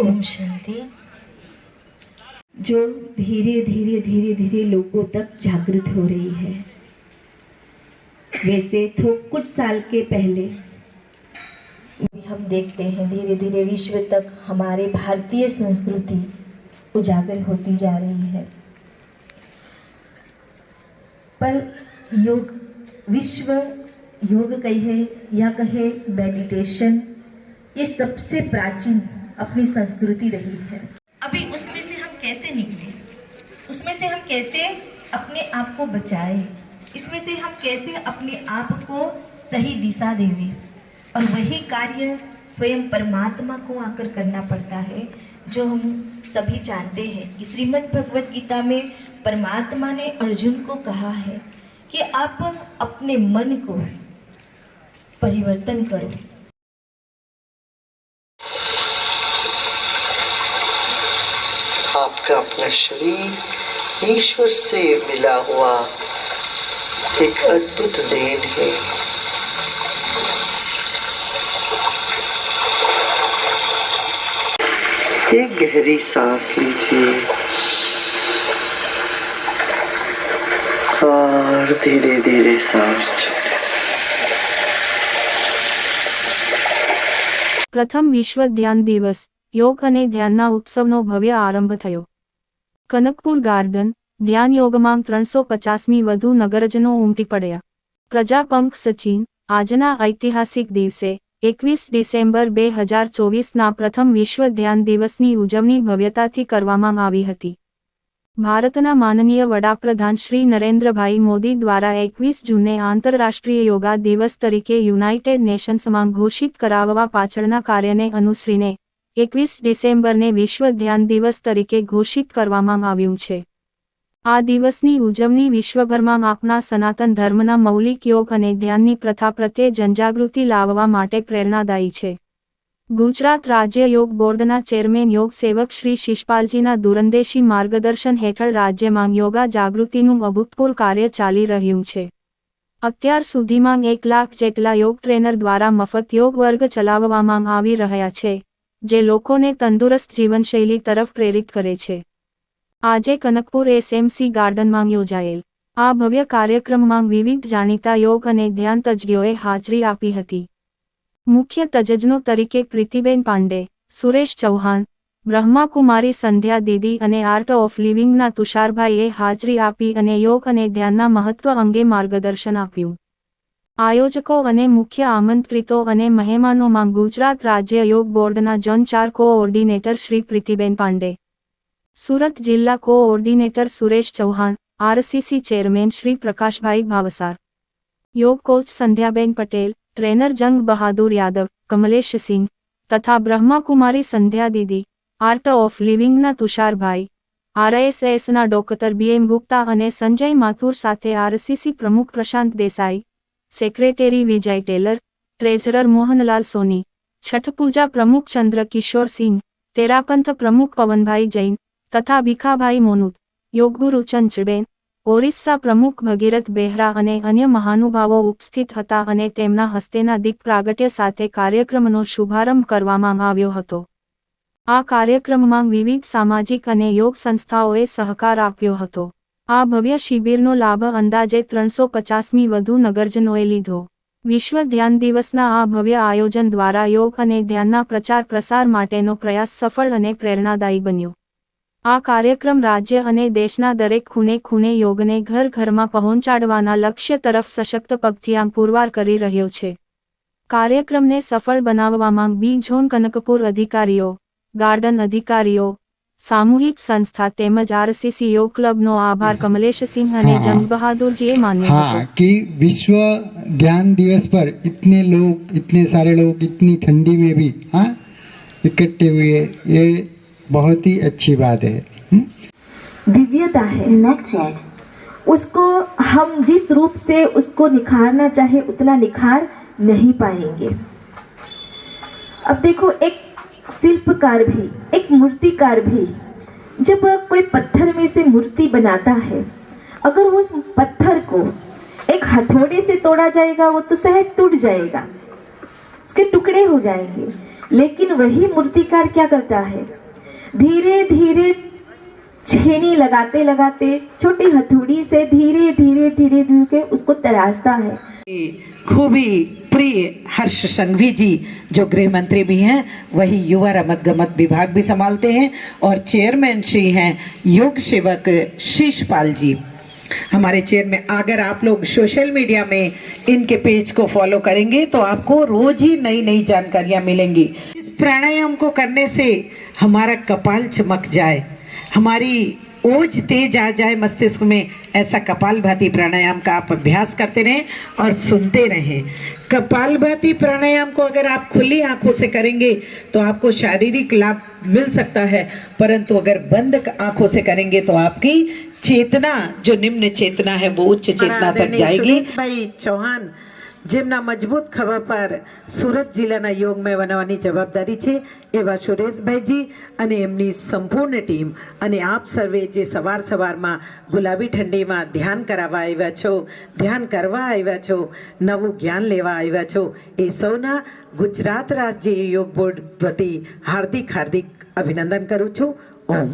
ओम शांति जो धीरे धीरे धीरे धीरे लोगों तक जागृत हो रही है वैसे तो कुछ साल के पहले हम देखते हैं धीरे धीरे विश्व तक हमारे भारतीय संस्कृति उजागर होती जा रही है पर योग विश्व योग कहे या कहे मेडिटेशन ये सबसे प्राचीन अपनी संस्कृति रही है अभी उसमें से हम कैसे निकले उसमें से हम कैसे अपने आप को बचाए इसमें से हम कैसे अपने आप को सही दिशा देवे और वही कार्य स्वयं परमात्मा को आकर करना पड़ता है जो हम सभी जानते हैं कि श्रीमद् भगवद गीता में परमात्मा ने अर्जुन को कहा है कि आप अपने मन को परिवर्तन करो 20 ઈશુરસે બિલાહવા એકદટ દენი હે કે ઘરે સાસલી થી આ રતી ધીરે ધીરે સાસ પ્રથમ વિશ્વ ધ્યાન દિવસ યોગ અને ધ્યાન ના ઉત્સવ નો ભવ્ય આરંભ થયો કનકપુર ગાર્ડન ધ્યાન યોગમાં ત્રણસો પચાસમી વધુ નગરજનો ઉમટી પડ્યા પ્રજાપંખ સચિન આજના ઐતિહાસિક દિવસે એકવીસ ડિસેમ્બર બે હજાર ચોવીસના પ્રથમ વિશ્વ ધ્યાન દિવસની ઉજવણી ભવ્યતાથી કરવામાં આવી હતી ભારતના માનનીય વડાપ્રધાન શ્રી નરેન્દ્રભાઈ મોદી દ્વારા એકવીસ જૂને આંતરરાષ્ટ્રીય યોગા દિવસ તરીકે યુનાઇટેડ નેશન્સમાં ઘોષિત કરાવવા પાછળના કાર્યને અનુસરીને એકવીસ ડિસેમ્બરને વિશ્વ ધ્યાન દિવસ તરીકે ઘોષિત કરવામાં આવ્યું છે આ દિવસની ઉજવણી વિશ્વભરમાં આપના સનાતન ધર્મના મૌલિક યોગ અને ધ્યાનની પ્રથા પ્રત્યે જનજાગૃતિ લાવવા માટે પ્રેરણાદાયી છે ગુજરાત રાજ્ય યોગ બોર્ડના ચેરમેન યોગ સેવક શ્રી શિષપાલજીના દૂરંદેશી માર્ગદર્શન હેઠળ રાજ્યમાં યોગા જાગૃતિનું અભૂતપૂર્વ કાર્ય ચાલી રહ્યું છે અત્યાર સુધીમાં એક લાખ જેટલા યોગ ટ્રેનર દ્વારા મફત યોગ વર્ગ ચલાવવામાં આવી રહ્યા છે જે લોકોને તંદુરસ્ત જીવનશૈલી તરફ પ્રેરિત કરે છે આજે કનકપુર એસએમસી ગાર્ડનમાં યોજાયેલ આ ભવ્ય કાર્યક્રમમાં વિવિધ જાણીતા યોગ અને ધ્યાન તજજ્ઞોએ હાજરી આપી હતી મુખ્ય તજજ્ઞો તરીકે પ્રીતિબેન પાંડે સુરેશ ચૌહાણ બ્રહ્માકુમારી સંધ્યા દીદી અને આર્ટ ઓફ લિવિંગના તુષારભાઈએ હાજરી આપી અને યોગ અને ધ્યાનના મહત્વ અંગે માર્ગદર્શન આપ્યું आयोजकों मुख्य आमंत्रितों मेहमा में गुजरात राज्य योग बोर्ड जनचार कोओर्डिनेटर श्री प्रीतिबेन पांडे सूरत जिला coordinator Suresh Chauhan RCC chairman Shri Prakash bhai Bhavsar योग कोच संध्याबेन पटेल ट्रेनर जंग बहादुर यादव कमलेश सिंह तथा ब्रह्मा कुमारी संध्या दीदी art of living Tushar bhai R S S न doctor B M Gupta Sanjay Mathur साथ आरसीसी प्रमुख प्रशांत देसाई સેક્રેટેરી વિજય ટેલર ટ્રેઝરર મોહનલાલ સોની છઠ પૂજા પ્રમુખ ચંદ્ર કિશોર સિંહ તેરાપંથ પ્રમુખ પવનભાઈ જૈન તથા ભીખાભાઈ મોનુત યોગગુરુ ચંચબેન ઓરિસ્સા પ્રમુખ ભગીરથ બેહરા અને અન્ય મહાનુભાવો ઉપસ્થિત હતા અને તેમના હસ્તેના દીપ પ્રાગટ્ય સાથે કાર્યક્રમનો શુભારંભ કરવામાં આવ્યો હતો આ કાર્યક્રમમાં વિવિધ સામાજિક અને યોગ સંસ્થાઓએ સહકાર આપ્યો હતો આ ભવ્ય શિબિરનો લાભ અંદાજે ત્રણસો પચાસમી વધુ નગરજનોએ લીધો વિશ્વ ધ્યાન દિવસના આ ભવ્ય આયોજન દ્વારા યોગ અને ધ્યાનના પ્રચાર પ્રસાર માટેનો પ્રયાસ સફળ અને પ્રેરણાદાયી બન્યો આ કાર્યક્રમ રાજ્ય અને દેશના દરેક ખૂણે ખૂણે યોગને ઘર ઘરમાં પહોંચાડવાના લક્ષ્ય તરફ સશક્ત પગથિયાં પુરવાર કરી રહ્યો છે કાર્યક્રમને સફળ બનાવવામાં બી ઝોન કનકપુર અધિકારીઓ ગાર્ડન અધિકારીઓ સામૂહિક સંસ્થા તેમજ આરસીસીઓ ક્લબનો આભાર કમલેશ સિંહ અને જંગ બહાદુરજીએ માન્યો हाँ, हाँ।, हाँ कि विश्व ज्ञान दिवस पर इतने लोग इतने सारे लोग इतनी ठंडी में भी हाँ इकट्ठे हुए ये बहुत ही अच्छी बात है हम्म? दिव्यता है उसको हम जिस रूप से उसको निखारना चाहे उतना निखार नहीं पाएंगे अब देखो एक शिल्पकार भी एक मूर्तिकार भी जब कोई पत्थर में से मूर्ति बनाता है अगर उस पत्थर को एक हथौड़े से तोड़ा जाएगा वो तो सहज टूट जाएगा उसके टुकड़े हो जाएंगे लेकिन वही मूर्तिकार क्या करता है धीरे धीरे छेनी लगाते लगाते छोटी हथौड़ी से धीरे धीरे धीरे धीरे के उसको तराशता है खूबी प्रिय हर्ष संघवी जी जो गृह मंत्री भी हैं वही युवा रमत गमत विभाग भी संभालते हैं और चेयरमैन श्री हैं योग सेवक शीशपाल जी हमारे चेयर में अगर आप लोग सोशल मीडिया में इनके पेज को फॉलो करेंगे तो आपको रोज ही नई नई जानकारियां मिलेंगी इस प्राणायाम को करने से हमारा कपाल चमक जाए हमारी ओज तेज आ जाए मस्तिष्क में ऐसा कपाल भाती प्राणायाम का आप अभ्यास करते रहें और सुनते रहें कपाल भाती प्राणायाम को अगर आप खुली आंखों से करेंगे तो आपको शारीरिक लाभ मिल सकता है परंतु अगर बंद आंखों से करेंगे तो आपकी चेतना जो निम्न चेतना है वो उच्च चेतना तक जाएगी भाई चौहान જેમના મજબૂત ખભા પર સુરત જિલ્લાના યોગમય બનાવવાની જવાબદારી છે એવા સુરેશભાઈજી અને એમની સંપૂર્ણ ટીમ અને આપ સર્વે જે સવાર સવારમાં ગુલાબી ઠંડીમાં ધ્યાન કરાવવા આવ્યા છો ધ્યાન કરવા આવ્યા છો નવું જ્ઞાન લેવા આવ્યા છો એ સૌના ગુજરાત રાજ્ય યોગ બોર્ડ વતી હાર્દિક હાર્દિક અભિનંદન કરું છું ઓમ